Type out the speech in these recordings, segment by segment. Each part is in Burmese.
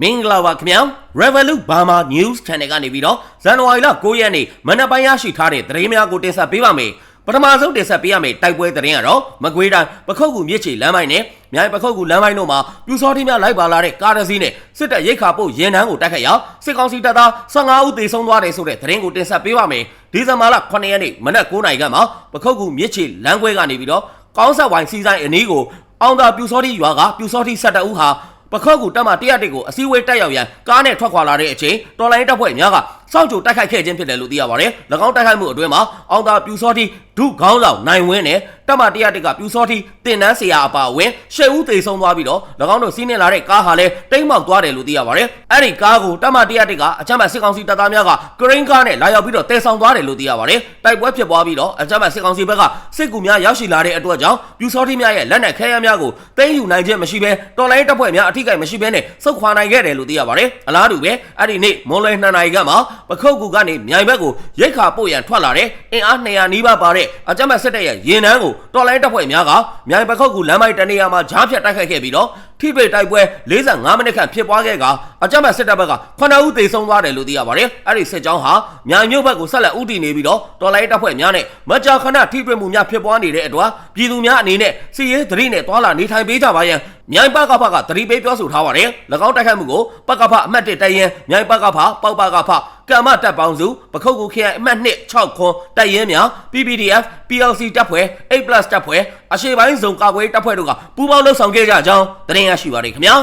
မင်္ဂလာပါခင်ဗျာ Revolut Burma News Channel ကနေပြီးတော့ဇန်နဝါရီလ9ရက်နေ့မနက်ပိုင်းရရှိထားတဲ့သတင်းများကိုတင်ဆက်ပေးပါမယ်ပထမဆုံးတင်ဆက်ပေးရမယ့်တိုက်ပွဲသတင်းကတော့မကွေးတိုင်းပခုတ်ကူမြစ်ချီလမ်းပိုင်းနဲ့မြိုင်ပခုတ်ကူလမ်းပိုင်းတို့မှာပြူစောတိများလိုက်ပါလာတဲ့ကားတစ်စီးနဲ့စစ်တပ်ရိတ်ခါပို့ရင်နှန်းကိုတိုက်ခတ်ရာစစ်ကောင်စီတပ်သား15ဦးသေဆုံးသွားတယ်ဆိုတဲ့သတင်းကိုတင်ဆက်ပေးပါမယ်ဒီဇင်ဘာလ9ရက်နေ့မနက်9:00နာရီကမှပခုတ်ကူမြစ်ချီလမ်းခွဲကနေပြီးတော့ကောင်းဆက်ဝိုင်စီဆိုင်အနီးကိုအောင်သာပြူစောတိရွာကပြူစောတိ12ဦးဟာ ပခောက်ကူတက်မှတရတစ်ကိုအစည်းအဝေးတက်ရောက်ရန်ကားနဲ့ထွက်ခွာလာတဲ့အချိန်တော်လိုင်းတပ်ဖွဲ့များက စောင့်ကြိုတိုက်ခိုက်ခဲ့ခြင်းဖြစ်တယ်လို့သိရပါတယ်။၎င်းတိုက်ခိုက်မှုအတွင်းမှာအောင်သာပြူစောတိဒုခေါင်းဆောင်နိုင်ဝင်းနဲ့တက်မှတရတစ်ကပြူစောတိတင်နန်းဆရာအပါအဝင်ရှစ်ဦးသေဆုံးသွားပြီးတော့၎င်းတို့စီးနှင်လာတဲ့ကားဟာလည်းတိမ်းမောက်သွားတယ်လို့သိရပါတယ်။အဲ့ဒီကားကိုတက်မှတရတစ်ကအချမ်းမစစ်ကောင်စီတပ်သားများကဂရင်းကားနဲ့လာရောက်ပြီးတော့တဲဆောင်သွားတယ်လို့သိရပါတယ်။တိုက်ပွဲဖြစ်ပွားပြီးတော့အချမ်းမစစ်ကောင်စီဘက်ကစစ်ကူများရောက်ရှိလာတဲ့အတွက်ကြောင့်ပြူစောတိများရဲ့လက်နက်ခဲယမ်းများကိုသိမ်းယူနိုင်ခြင်းမရှိဘဲတော်လိုင်းတပ်ဖွဲ့များအထိကိမရှိဘဲနဲ့စုခွာနိုင်ခဲ့တယ်လို့သိရပါတယ်။အလားတူပဲအဲ့ဒီနေ့မွန်လွယ်2နာရီကမှပခုတ်ကူကနေမြိုင်ဘက်ကိုရိတ်ခါပို့ရန်ထွက်လာတဲ့အင်အား200နီးပါးပါတဲ့အကြမ်းဖက်စစ်တပ်ရဲ့ရင်နှန်းကိုတော်လိုင်းတပ်ဖွဲ့များကမြိုင်ပခုတ်ကူလမ်းမိုက်တနေရာမှာဂျားဖြတ်တိုက်ခိုက်ခဲ့ပြီးတော့ ထိပိတ်တိုက်ပွဲ45မိနစ်ခန့်ဖြစ်ပွားခဲ့ကအကြမ်းဖက်စစ်တပ်ဘက်က9ဦးသေဆုံးသွားတယ်လို့သိရပါတယ်။အဲ့ဒီစစ်ကြောင်းဟာမြိုင်မြို့ဘက်ကိုဆက်လက်ဦးတည်နေပြီးတော့တော်လိုင်းတပ်ဖွဲ့များနဲ့မကြာခဏထိတွေ့မှုများဖြစ်ပွားနေတဲ့အတွက်ပြည်သူများအနေနဲ့စီရေးသတိနဲ့တွာလာနေထိုင်ပေးကြပါရန်မြိုင်ပကဖကသတိပေးပြောဆိုထားပါတယ်။၎င်းတိုက်ခိုက်မှုကိုပကဖအမှတ်1တိုင်ရင်မြိုင်ပကဖပေါက်ပကဖကမ္မတပ်ပေါင်းစုပခုတ်ကူခရိုင်အမှတ်2 6ခွန်တိုက်ရင်များ PPDF PLC တပ်ဖွဲ့ 8+ တပ်ဖွဲ့ အရှေ့ပိုင်းဇုံကာကွယ်တပ်ဖွဲ့တို့ကပူးပေါင်းလှုပ်ဆောင်ခဲ့ကြကြောင်းသတင်းရရှိပါရခင်ဗျာ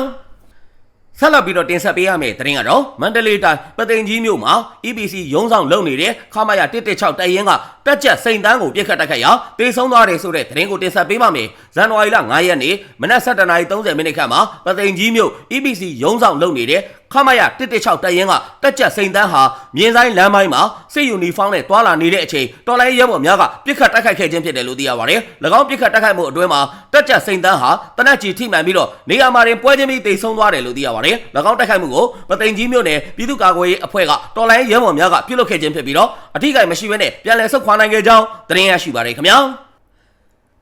ဆက်လက်ပြီးတော့တင်ဆက်ပေးရမယ့်သတင်းကတော့မန္တလေးတိုင်းပသိမ်ကြီးမြို့မှာ EPC ရုံးဆောင်လုပ်နေတဲ့ခမာယာ116တိုက်ရင်ကတက်ကြက်စိန်တန်းကိုပြစ်ခတ်တိုက်ခိုက်ရာတေဆုံးသွားတယ်ဆိုတဲ့သတင်းကိုတင်ဆက်ပေးပါမယ်။ဇန်နဝါရီလ9ရက်နေ့မနက်7:30မိနစ်ခန့်မှာပသိမ်ကြီးမြို့ EPC ရုံးဆောင်လုပ်နေတဲ့ခ မရ116တပ်ရင်းကတက်ကြက်စိန်တန်းဟာမြင်းဆိုင်လမ်းပိုင်းမှာစစ်ယူနီဖောင်းနဲ့တွာလာနေတဲ့အချိန်တော်လိုင်းရဲဘော်များကပြစ်ခတ်တိုက်ခိုက်ခဲ့ခြင်းဖြစ်တယ်လို့သိရပါတယ်။၎င်းပြစ်ခတ်တိုက်ခိုက်မှုအတွင်းမှာတက်ကြက်စိန်တန်းဟာတနက်ကြီးထိမှန်ပြီးတော့နေရာမှာတင်ပွဲချင်းပြီးတိတ်ဆုံးသွားတယ်လို့သိရပါတယ်။၎င်းတိုက်ခိုက်မှုကိုပသိမ်ကြီးမြို့နယ်ပြည်သူ့ကာကွယ်ရေးအဖွဲ့ကတော်လိုင်းရဲဘော်များကပြုလုပ်ခဲ့ခြင်းဖြစ်ပြီးတော့အထူးကိမရှိဘဲနဲ့ပြန်လည်ဆုတ်ခွာနိုင်ခဲ့ကြောင်းသတင်းရရှိပါတယ်ခင်ဗျာ။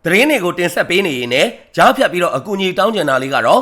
သတင်းတွေကိုတင်ဆက်ပေးနေရင်လည်းကြားဖြတ်ပြီးတော့အကူအညီတောင်းကျင်တာလေးကတော့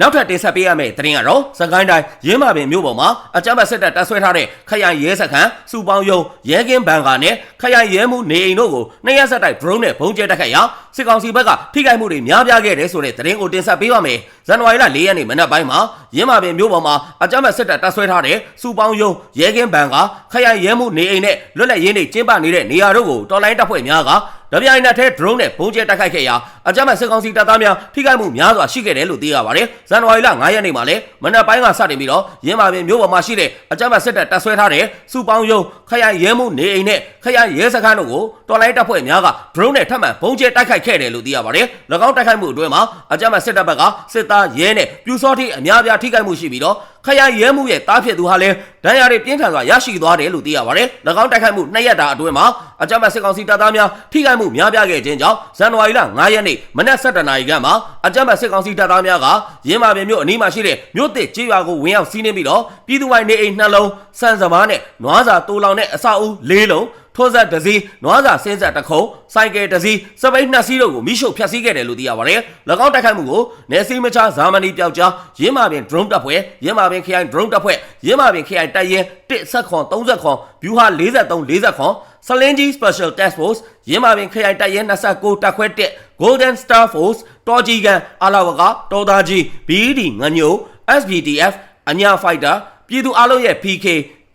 နောက်ထပ်တင်ဆက်ပေးရမယ့်သတင်းကတော့စကိုင်းတိုင်းရင်းမာပင်မြို့ပေါ်မှာအကြမ်းဖက်စစ်တပ်တပ်ဆွဲထားတဲ့ခရိုင်ရဲစခန်းစူပေါင်းယုံရဲကင်းဘန်ကာနဲ့ခရိုင်ရဲမှုနေအိမ်တို့ကိုနှစ်ရက်ဆက်တိုက် drone နဲ့ဘုံကျဲတိုက်ခိုက်ရာစစ်ကောင်စီဘက်ကထိခိုက်မှုတွေများပြားခဲ့တယ်ဆိုတဲ့သတင်းကိုတင်ဆက်ပေးပါမယ်။ဇန်နဝါရီလ၄ရက်နေ့မနက်ပိုင်းမှာရင်းမာပင်မြို့ပေါ်မှာအကြမ်းဖက်စစ်တပ်တပ်ဆွဲထားတဲ့စူပေါင်းယုံရဲကင်းဘန်ကာခရိုင်ရဲမှုနေအိမ်နဲ့လွတ်လပ်ရေးနေကျင်းပနေတဲ့နေရာတို့ကိုတော်လိုင်းတပ်ဖွဲ့များကဒပြိုင်နက်ထဲ drone နဲ့ဘုံကျဲတိုက်ခိုက်ခဲ့ရာအကြမ်းဖက်စစ်ကောင်စီတပ်သားများထိခိုက်မှုများစွာရှိခဲ့တယ်လို့သိရပါတယ်။ဇန်နဝါရီလ9ရက်နေ့မှာလည်းမနက်ပိုင်းကစတင်ပြီးတော့ရင်းမာပင်မြို့ပေါ်မှာရှိတဲ့အကြမ်းဖက်စစ်တပ်တပ်ဆွဲထားတဲ့စူပေါင်းယုံခရိုင်ရဲမှုနေအိမ်နဲ့ခရိုင်ရဲစခန်းတို့ကိုတော်လိုင်းတပ်ဖွဲ့များက drone နဲ့ထပ်မံဘုံကျဲတိုက်ခိုက်ခဲ့တယ်လို့သိရပါတယ်။၎င်းတိုက်ခိုက်မှုအတွင်းမှာအကြမ်းဖက်စစ်တပ်ဘက်ကစစ်သားရဲနဲ့ပြူစောတိအများပြားထိခိုက်မှုရှိပြီးတော့ ခရိုင်ရဲမှုရဲ့တားဖြစ်သူဟာလည်းဒဏ်ရာတွေပြင်းထန်စွာရရှိသွားတယ်လို့သိရပါတယ်။၎င်းတိုက်ခိုက်မှုနှစ်ရက်တာအတွင်းမှာအကြမ်းဖက်စစ်ကောင်စီတပ်သားများထိခိုက်မှုများပြားခဲ့ခြင်းကြောင့်ဇန်နဝါရီလ9ရက်နေ့မနက်7:00နာရီခန့်မှာအကြမ်းဖက်စစ်ကောင်စီတပ်သားများကရင်းမာပင်မြို့အနီးမှာရှိတဲ့မြို့သစ်ကျေးရွာကိုဝင်ရောက်စီးနင်းပြီးတော့ပြည်သူပိုင်းနေအိမ်နှလုံးစံစမားနဲ့နွားစာတိုးလောင်တဲ့အဆောက်အဦ၄လုံး ထွန်းဆက်တစ်စီးနွားစာဆင်းဆက်တစ်ခုံစိုက်ကယ်တစ်စီးစပိတ်နှစ်စီးတို့ကိုမိရှုဖျက်ဆီးခဲ့တယ်လို့သိရပါတယ်။၎င်းတိုက်ခိုက်မှုကိုနေစီမချဇာမနီပျောက်ကြားရင်းမာပင် drone တပ်ဖွဲ့ရင်းမာပင်ခရိုင် drone တပ်ဖွဲ့ရင်းမာပင်ခရိုင်တိုက်ရင်1ဆက်ခွန်30ခွန်ဗျူဟာ43 40ခွန်စလင်ဂျီ Special Task Force ရင်းမာပင်ခရိုင်တိုက်ရင်29တပ်ခွဲ1 Golden Star Force တော်ကြီးကန်အလာဝကတော်သားကြီး BD ငညို SBDF အညာ Fighter ပြည်သူအလုံးရဲ့ PK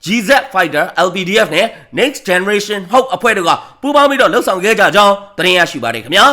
GZ Fighter LPDF နဲ့ Next Generation Hope အဖွဲ့တို့ကပူးပေါင်းပြီးတော့လှုပ်ဆောင်ခဲ့ကြကြောင်းသတင်းရရှိပါတယ်ခင်ဗျာ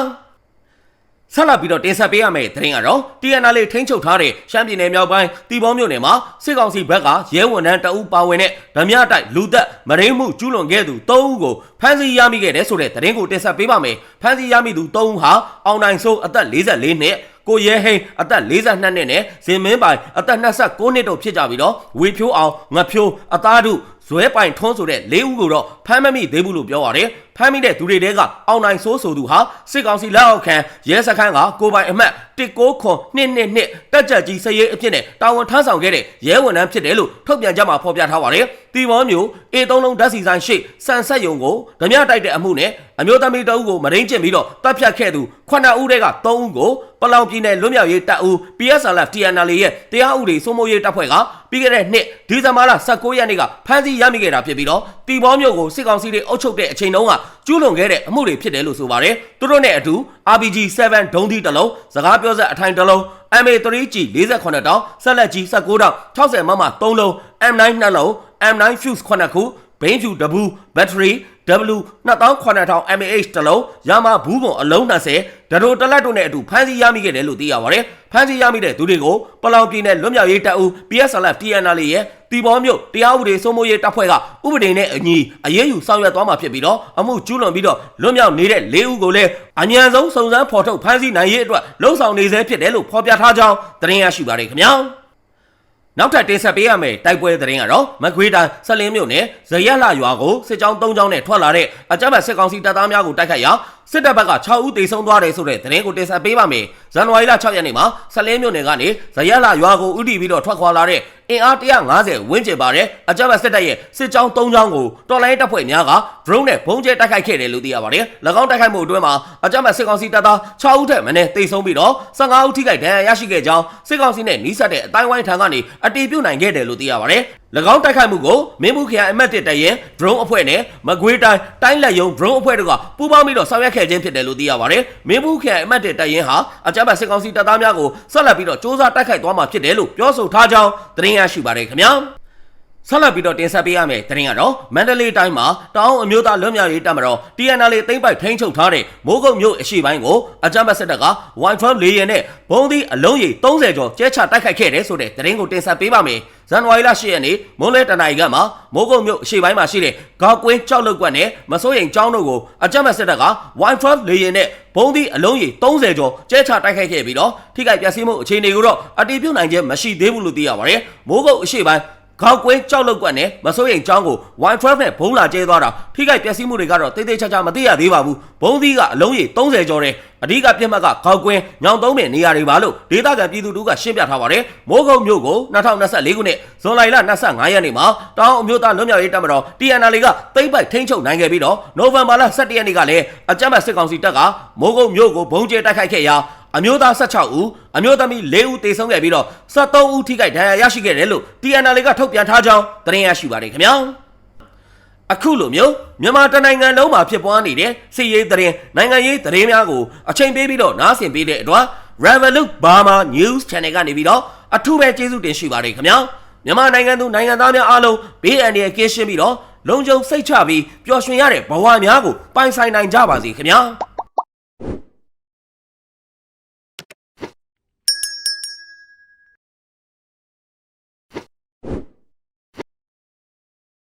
ဆက်လက်ပြီးတော့တင်ဆက်ပေးရမယ့်သတင်းကတော့ TNL လေးထိန်းချုပ်ထားတဲ့ရှမ်းပြည်နယ်မြောက်ပိုင်းတီဘောမြို့နယ်မှာစစ်ကောင်စီဘက်ကရဲဝန်ထမ်းတအူးပါဝင်တဲ့ဓမြတိုက်လူသက်မရင်းမှုကျူးလွန်ခဲ့သူ၃ဦးကိုဖမ်းဆီးရမိခဲ့တဲ့ဆိုတဲ့သတင်းကိုတင်ဆက်ပေးပါမယ်။ဖမ်းဆီးရမိသူ၃ဦးဟာအောင်နိုင်စိုးအသက်44နှစ်ကိုရဲဟိန်းအသက်42နှစ်နဲ့ဇင်မင်းပိုင်အသက်29နှစ်တို့ဖြစ်ကြပြီးတော့ဝေဖြိုးအောင်ငဖြိုးအသားတို့ဇွဲပိုင်ထွန်းဆိုတဲ့၄ဦးကိုတော့ဖမ်းမမိသေးဘူးလို့ပြောပါတယ် ဖမ်းမိတဲ့သူတွေတဲကအောင်နိုင်စိုးဆိုသူဟာစစ်ကောင်စီလက်အောက်ခံရဲစခန်းကကိုပိုင်အမှတ်19ခွန်222တက်ကြကြီးစရေးအဖြစ်နဲ့တာဝန်ထမ်းဆောင်ခဲ့တဲ့ရဲဝန်ထမ်းဖြစ်တယ်လို့ထုတ်ပြန်ကြမှာဖော်ပြထားပါတယ်တီမောမျိုး A3 လုံးဓာတ်စီဆိုင်ရှိစံဆက်ယုံကိုဓမြတိုက်တဲ့အမှုနဲ့အမျိုးသမီးတအုပ်ကိုမရင်းကျင့်ပြီးတော့တပ်ဖြတ်ခဲ့သူ9ဦးတဲက3ဦးကိုပလောင်ပြည်နယ်လွတ်မြောက်ရေးတပ်ဦး PSLF TNL ရဲ့တရားဥပဒေစိုးမိုးရေးတပ်ဖွဲ့ကပြီးခဲ့တဲ့နှစ်ဒီဇင်ဘာလ19ရက်နေ့ကဖမ်းဆီးရမိခဲ့တာဖြစ်ပြီးတော့တီဘောမျိုးကိုစစ်ကောင်စီတွေအုပ်ချုပ်တဲ့အချိန်တုန်းကကျူးလွန်ခဲ့တဲ့အမှုတွေဖြစ်တယ်လို့ဆိုပါတယ်သူတို့နဲ့အတူ RPG 7ဒုံးသီးတစ်လုံးစကားပြောစက်အထိုင်တစ်လုံး MA3G 48တောင်ဆက်လက်ကြီး19တောင်60မမ3လုံး M9 2လုံး M9 Fuse 9ခု ဘိန်းဖြူတဘူးဘက်ထရီ W 28000 mAh တလုံးရမဘူးကွန်အလုံး20ဒရိုတလက်တို့နဲ့အတူဖမ်းဆီးရမိခဲ့တယ်လို့သိရပါတယ်။ဖမ်းဆီးရမိတဲ့သူတွေကိုပလောင်ပြည်နယ်လွတ်မြောက်ရေးတပ်ဦး PSLF TNL ရဲ့တီဘောမြို့တရားဥပဒေစိုးမိုးရေးတပ်ဖွဲ့ကဥပဒေနဲ့အညီအရေးယူဆောင်ရွက်သွားမှာဖြစ်ပြီးတော့အမှုကျူးလွန်ပြီးတော့လွတ်မြောက်နေတဲ့၄ဦးကိုလည်းအញ្ញံဆုံးစုံစမ်းဖော်ထုတ်ဖမ်းဆီးနိုင်ရေးအတွက်လှုံ့ဆော်နေဆဲဖြစ်တယ်လို့ဖော်ပြထားကြောင်းသတင်းရရှိပါတယ်ခင်ဗျာ။ နောက်ထပ်တင်ဆက်ပေးရမယ့်တိုက်ပွဲသတင်းကတော့မကွေးတိုင်းဆက်လင်းမြို့နယ်ဇရက်လှရွာကိုစစ်ကြောင်း၃ကြောင်းနဲ့ထွက်လာတဲ့အကြမ်းဖက်စစ်ကောင်စီတပ်သားများကိုတိုက်ခိုက်ရာ စစ်တပ်ဘက်က6ဦးသေဆုံးသွားတယ်ဆိုတဲ့သတင်းကိုတင်ဆက်ပေးပါမယ်။ဇန်နဝါရီလ6ရက်နေ့မှာဆက်လင်းမြို့နယ်ကနေဇရက်လှရွာကိုဥတီပြီးတော့ထွက်ခွာလာတဲ့အင်အား150ဝန်းကျင်ပါတဲ့အကြမ်းဖက်စစ်တပ်ရဲ့စစ်ကြောင်း၃ကြောင်းကိုတော်လိုင်းတပ်ဖွဲ့များက drone နဲ့ဘုံကျဲတိုက်ခိုက်ခဲ့တယ်လို့သိရပါတယ်။၎င်းတိုက်ခိုက်မှုအတွင်းမှာအကြမ်းဖက်စစ်ကောင်စီတပ်သား6ဦးထက်မနည်းသေဆုံးပြီးတော့15ဦးထိခိုက်ဒဏ်ရာရရှိခဲ့ကြောင်းစစ်ကောင်စီနဲ့နှီးစပ်တဲ့အတိုင်းဝိုင်းထံကနေအတည်ပြုနိုင်ခဲ့တယ်လို့သိရပါတယ်။၎င်းတိုက်ခိုက်မှုကိုမင်းမှုခရိုင်အမတ်တစ်တရဲ drone အဖွဲ့နဲ့မကွေးတိုင်းတိုင်းလက်ယုံ drone အဖွဲ့တို့ကပူးပေါင်းပြီးတော့ဆောင်ရွက်ခဲ့ခြင်းဖြစ်တယ်လို့သိရပါတယ်။မင်းမှုခရိုင်အမတ်တစ်တရဲဟာအကြမ်းဖက်စစ်ကောင်စီတပ်သားများကိုဆက်လက်ပြီးတော့စ조사တိုက်ခိုက်သွားမှာဖြစ်တယ်လို့ပြောဆိုထားကြောင်းသတင်းရရှိပါတယ်ခင်ဗျာ။ ဆက်လက်ပြီးတော့တင်ဆက်ပေးရမယ့်သတင်းကတော့မန္တလေးတိုင်းမှာတောင်အမျိုးသားလွတ်မြောက်ရေးတပ်မတော် TNL သိမ်းပိုက်ထိန်းချုပ်ထားတဲ့မိုးကုတ်မြို့အရှိပိုင်းကိုအကြမ်းဖက်စစ်တပ်က Wi-Fi လေယာဉ်နဲ့ဘုံသီးအလုံးကြီး30ကျော်ကျဲချတိုက်ခိုက်ခဲ့တယ်ဆိုတဲ့သတင်းကိုတင်ဆက်ပေးပါမယ်။ဇန်နဝါရီလ10ရက်နေ့မွန်းလဲတနင်္ဂနွေကမှာမိုးကုတ်မြို့အရှိပိုင်းမှာရှိတဲ့ဂေါကွင်းကြောက်လုတ်ကွက်နဲ့မစိုးရိမ်ကျောင်းတို့ကိုအကြမ်းဖက်စစ်တပ်က Wi-Fi လေယာဉ်နဲ့ဘုံသီးအလုံးကြီး30ကျော်ကျဲချတိုက်ခိုက်ခဲ့ပြီးတော့ထိခိုက်ပျက်စီးမှုအခြေအနေကိုတော့အတည်ပြုနိုင်ခြင်းမရှိသေးဘူးလို့သိရပါတယ်။မိုးကုတ်အရှိပိုင်း ခေါက်ကွင်းကြောက်လောက်ကွက်နဲ့မစိုးရိမ်ချောင်းကို Wi-Fi နဲ့ဘုံလာကျဲသွားတာထိခိုက်ပျက်စီးမှုတွေကတော့တိတ်တိတ်ချာချာမသိရသေးပါဘူးဘုံသီးကအလုံးကြီး30ကျော်တယ်အဓိကပြစ်မှတ်ကခေါက်ကွင်းညောင်သုံးပင်နေရာတွေပါလို့ဒေသခံပြည်သူတို့ကရှင်းပြထားပါတယ်မိုးကုတ်မြို့ကို2024ခုနှစ်ဇွန်လ25ရက်နေ့မှာတောင်အမျိုးသားလွတ်မြောက်ရေးတပ်မတော် TNL ကသိမ်းပိုက်ထိန်းချုပ်နိုင်ခဲ့ပြီးတော့နိုဝင်ဘာလ17ရက်နေ့ကလည်းအကြမ်းဖက်စစ်ကောင်စီတပ်ကမိုးကုတ်မြို့ကိုဘုံကျဲတိုက်ခိုက်ခဲ့ရာ အမျိုးသား16ဦးအမျိုးသမီး4ဦးသေဆုံးခဲ့ပြီးတော့73ဦးထိခိုက်ဒဏ်ရာရရှိခဲ့တယ်လို့ TNL ကထုတ်ပြန်ထားကြောင်းသတင်းရရှိပါတယ်ခင်ဗျာအခုလိုမျိုးမြန်မာတနိုင်ငံလုံးမှာဖြစ်ပွားနေတဲ့စစ်ရေးသတင်းနိုင်ငံရေးသတင်းများကိုအချိန်ပေးပြီးတော့နားဆင်ပေးတဲ့အတွက် Revolut Burma News Channel ကနေပြီးတော့အထူးပဲကျေးဇူးတင်ရှိပါတယ်ခင်ဗျာမြန်မာနိုင်ငံသူနိုင်ငံသားများအားလုံးဘေးအန္တရာယ်ကင်းရှင်းပြီးတော့လုံခြုံစိတ်ချပြီးပျော်ရွှင်ရတဲ့ဘဝများကိုပိုင်ဆိုင်နိုင်ကြပါစေခင်ဗျာ